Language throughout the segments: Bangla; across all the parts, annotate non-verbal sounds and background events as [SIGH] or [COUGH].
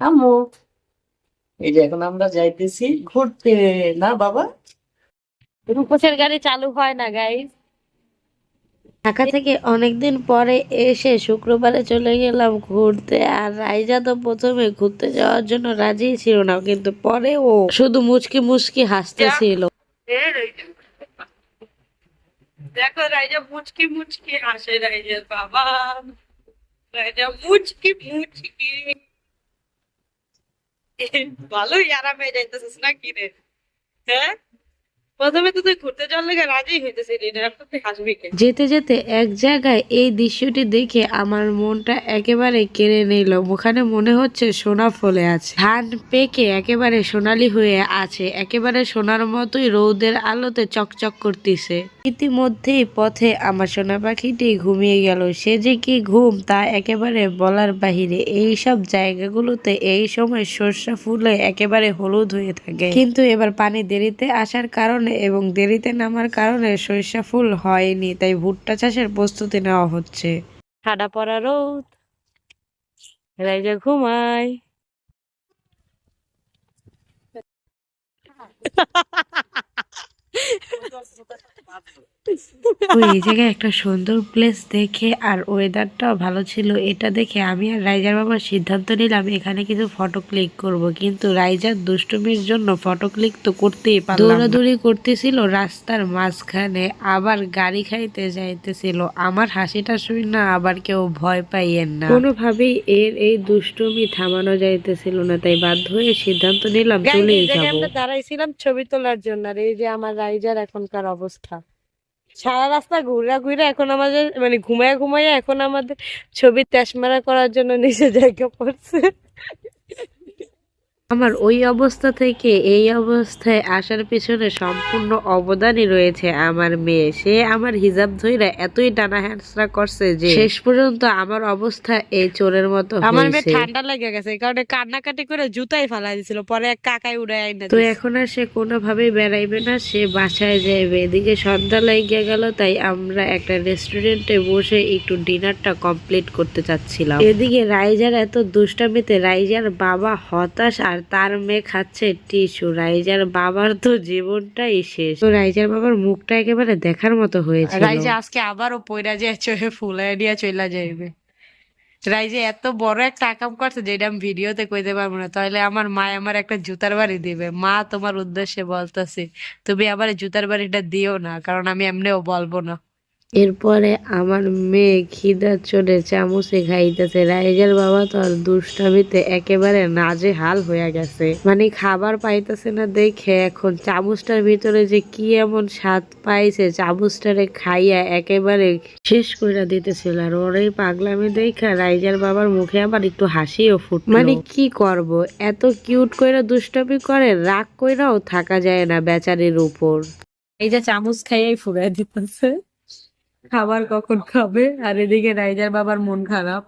আম্মু এই যে এখন আমরা যাইতেছি ঘুরতে না বাবা? রূপসের গাড়ি চালু হয় না গাইস ঢাকা থেকে অনেকদিন পরে এসে শুক্রবারে চলে গেলাম ঘুরতে আর রাইজা তো প্রথমে ঘুরতে যাওয়ার জন্য রাজি ছিল না কিন্তু পরে ও শুধু মুচকি মুচকি হাসতেছিল। দেখো রাইজা মুচকি মুচকি হাসে রাইজের বাবা। রাইজা মুচকি মুচকি। ভালোই আরামে যাইতেছিস না কি রে? হ্যাঁ? প্রথমে তো তুই ঘুরতে যাওয়ার লেগে রাজি হাসবি যেতে যেতে এক জায়গায় এই দৃশ্যটি দেখে আমার মনটা একেবারে কেড়ে নিল। ওখানে মনে হচ্ছে সোনা ফলে আছে। ধান পেকে একেবারে সোনালি হয়ে আছে, একেবারে সোনার মতোই রৌদের আলোতে চকচক করতেছে। ইতিমধ্যেই পথে আমার সোনা পাখিটি ঘুমিয়ে গেল। সে যে কি ঘুম তা একেবারে বলার বাহিরে। এই সব জায়গাগুলোতে এই সময় সর্ষা ফুলে একেবারে হলুদ হয়ে থাকে। কিন্তু এবার পানি দেরিতে আসার কারণে এবং দেরিতে নামার কারণে সরিষা ফুল হয়নি, তাই ভুট্টা চাষের প্রস্তুতি নেওয়া হচ্ছে। ঠাডা পড়া রোদ, রাইজা ঘুমায়। [LAUGHS] ওই এই জায়গায় একটা সুন্দর প্লেস দেখে আর ওয়েদারটাও ভালো ছিল এটা দেখে আমি আর রাইজার বাবার সিদ্ধান্ত নিলাম এখানে কিছু ফটো ক্লিক করব। কিন্তু রাইজার দুষ্টুমির জন্য ফটো ক্লিক তো করতেই পারলাম দৌড়াদৌড়ি করতেছিল রাস্তার মাঝখানে আবার গাড়ি খাইতে যাইতেছিল। আমার হাসিটা শুই না আবার কেউ ভয় পাইয়েন না। কোনোভাবেই এর এই দুষ্টুমি থামানো যাইতেছিল না তাই বাধ্য হয়ে সিদ্ধান্ত নিলাম চলেই যাব। আমরা দাঁড়াইছিলাম ছবি তোলার জন্য আর এই যে আমার রাইজার এখনকার অবস্থা। সারা রাস্তা ঘুরা ঘুরে এখন আমাদের মানে ঘুমায় ঘুমাইয়া এখন আমাদের ছবি তেসমারা করার জন্য নিচে জায়গা পড়ছে। আমার ওই অবস্থা থেকে এই অবস্থায় আসার পিছনে সম্পূর্ণ অবদানই রয়েছে আমার মেয়ে। সে আমার হিজাব ধইরা এতই টানা হ্যাঁচড়া করছে যে শেষ পর্যন্ত আমার অবস্থা এই চোরের মতো আমার মেয়ে ঠান্ডা লেগে গেছে এই কারণে কান্নাকাটি করে জুতাই ফেলাই দিছিল পরে এক কাকাই উড়ে আইনা তো এখন আর সে কোনোভাবেই বেড়াইবে না সে বাসায় যাইবে। এদিকে সন্ধ্যা লেগে গেল তাই আমরা একটা রেস্টুরেন্টে বসে একটু ডিনারটা কমপ্লিট করতে চাচ্ছিলাম। এদিকে রাইজার এত দুষ্টামিতে রাইজার বাবা হতাশ আর তার মেয়ে খাচ্ছে টিস্যু। রাইজার বাবার তো জীবনটাই শেষ। তো রাইজার বাবার মুখটা একেবারে দেখার মতো হয়েছে রাইজা আজকে আবারও পয়রা যে চোখে ফুলাই দিয়া চইলা যাইবে। রাইজে এত বড় একটা আকাম করছে যেটা আমি ভিডিওতে কইতে পারব না। তাহলে আমার মা আমার একটা জুতার বাড়ি দিবে। মা তোমার উদ্দেশ্যে বলতেছি, তুমি আবার জুতার বাড়িটা দিও না, কারণ আমি এমনিও বলব না। এরপরে আমার মেয়ে খিদা চলে চামচে খাইতেছে। রাইজার বাবা তো আর দুষ্টামিতে একেবারে নাজে হাল হয়ে গেছে। মানে খাবার পাইতেছে না দেখে এখন চামচটার ভিতরে যে কি এমন স্বাদ পাইছে চামচটারে খাইয়া একেবারে শেষ কইরা দিতেছিল। আর ওর এই পাগলামি দেখা রাইজার বাবার মুখে আবার একটু হাসিও ফুট মানে কি করব? এত কিউট কইরা দুষ্টামি করে রাগ কইরাও থাকা যায় না বেচারির উপর। এই যে চামচ খাইয়াই ফুরাই দিতেছে। খাবার কখন খাবে? আর এদিকে রাইজার বাবার মন খারাপ।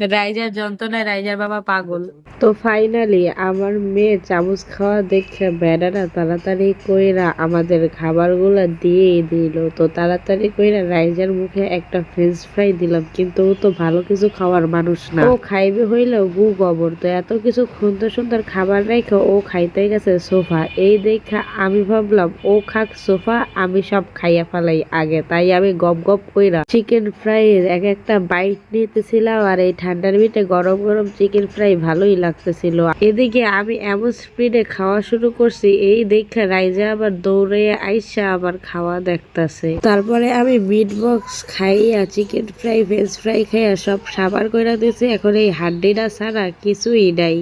রাইজার যন্ত্রণায় রাইজার বাবা পাগল। তো ফাইনালি আমার মেয়ে চামচ খাওয়া দেখে বেড়ারা তাড়াতাড়ি কইরা আমাদের খাবারগুলো দিয়ে দিল। তো তাড়াতাড়ি কইরা রাইজার মুখে একটা ফ্রেঞ্চ ফ্রাই দিলাম, কিন্তু ও তো ভালো কিছু খাওয়ার মানুষ না। ও খাইবে হইলেও গু গোবর, তো এত কিছু সুন্দর সুন্দর খাবার রেখে ও খাইতে গেছে সোফা। এই দেখা আমি ভাবলাম, ও খাক সোফা, আমি সব খাইয়া ফেলাই আগে, তাই আমি গপ গপ কইরা চিকেন ফ্রাই এক একটা বাইট নিতেছিলাম আর এই ঠান্ডার ভিতরে গরম গরম চিকেন ফ্রাই ভালোই লাগতেছিল। এদিকে আমি এমন স্পিডে খাওয়া শুরু করছি এই দেখা রাইজা আবার দৌড়ে আইসা আবার খাওয়া দেখতাছে। তারপরে আমি মিট বক্স খাইয়া চিকেন ফ্রাই ভেজ ফ্রাই খাইয়া সব সাবার কইরা দিয়েছি এখন এই হাড্ডিটা ছাড়া কিছুই নাই।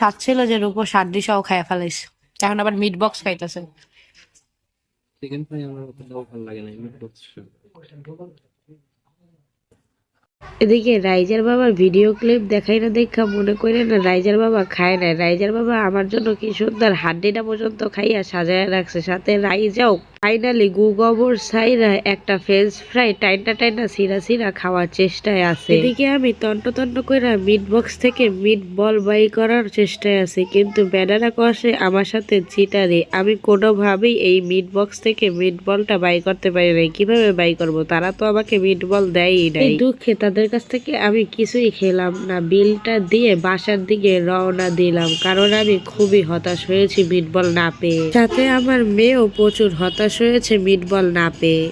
খাচ্ছিল যে রূপো সার্দি সহ খাইয়া ফেলাইস। এখন আবার মিট বক্স খাইতেছে। চিকেন ফ্রাই আমার ভালো লাগে না এমনি করছে। এদিকে রাইজার বাবার ভিডিও ক্লিপ দেখাই না দেখা মনে করে না রাইজার বাবা খায় না। রাইজার বাবা আমার জন্য কি সুন্দর হাড্ডিটা পর্যন্ত খাইয়া সাজায় রাখছে। সাথে রাইজাও ফাইনালি গু গোবর সাইরা একটা ফ্রেঞ্চ ফ্রাই টাইনা টাইনা সিরা সিরা খাওয়ার চেষ্টায় আছে। এদিকে আমি তন্ট তন্ট কইরা মিট বক্স থেকে মিট বল বাই করার চেষ্টায় আছি কিন্তু ব্যানারা কষে আমার সাথে চিটারে আমি কোনোভাবেই এই মিট বক্স থেকে মিট বলটা বাই করতে পারি নাই। কীভাবে বাই করব? তারা তো আমাকে মিট বল দেয়ই নাই। দুঃখে তাদের কাছ থেকে আমি কিছুই খেলাম না। বিলটা দিয়ে বাসার দিকে রওনা দিলাম কারণ আমি খুবই হতাশ হয়েছি মিট বল না পেয়ে। সাথে আমার মেয়েও প্রচুর হতাশ হয়েছে মিটবল না পেয়ে